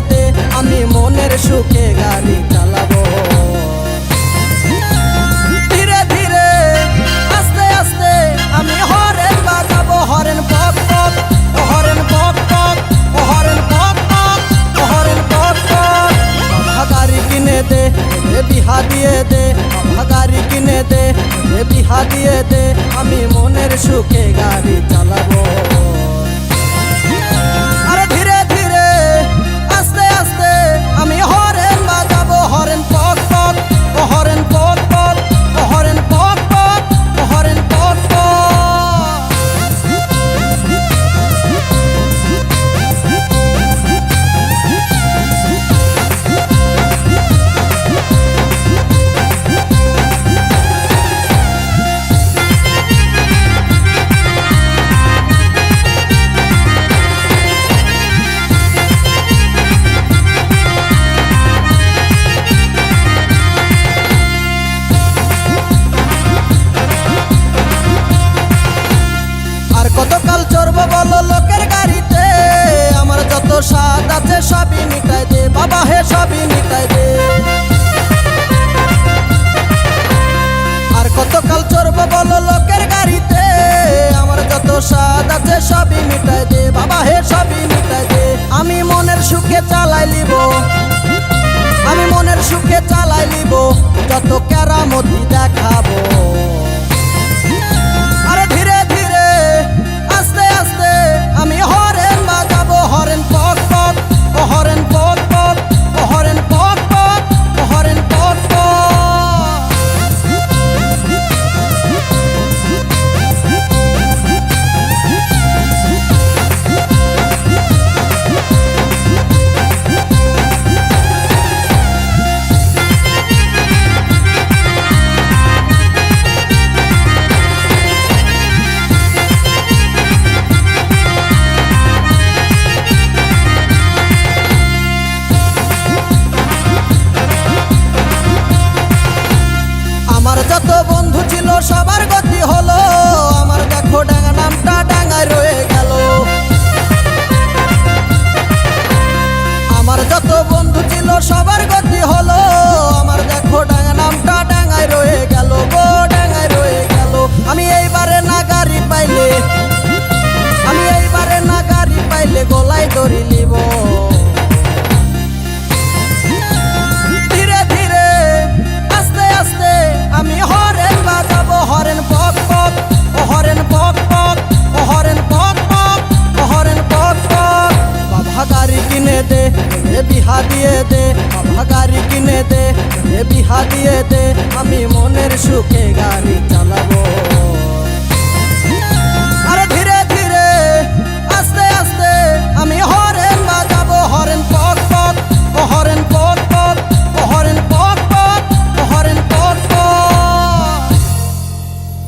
যেতে আমি মনের সুখে গাড়ি চালাবো। ধীরে ধীরে, আস্তে আস্তে আমি হরেন বাজাবো, horn pop pop horn pop pop horn pop pop horn pop pop. গাড়ি কিনে দে বিহা দিয়ে দে গাড়ি কিনে দে বিহা দিয়ে দে, আমি মনের সুখে গাড়ি চালাবো। সুখে চালাই নিব। আমি মনের সুখে চালাই নিব। I'm a sabargo বাধা দে। আমি মনের সুখে গাড়ি চালাব।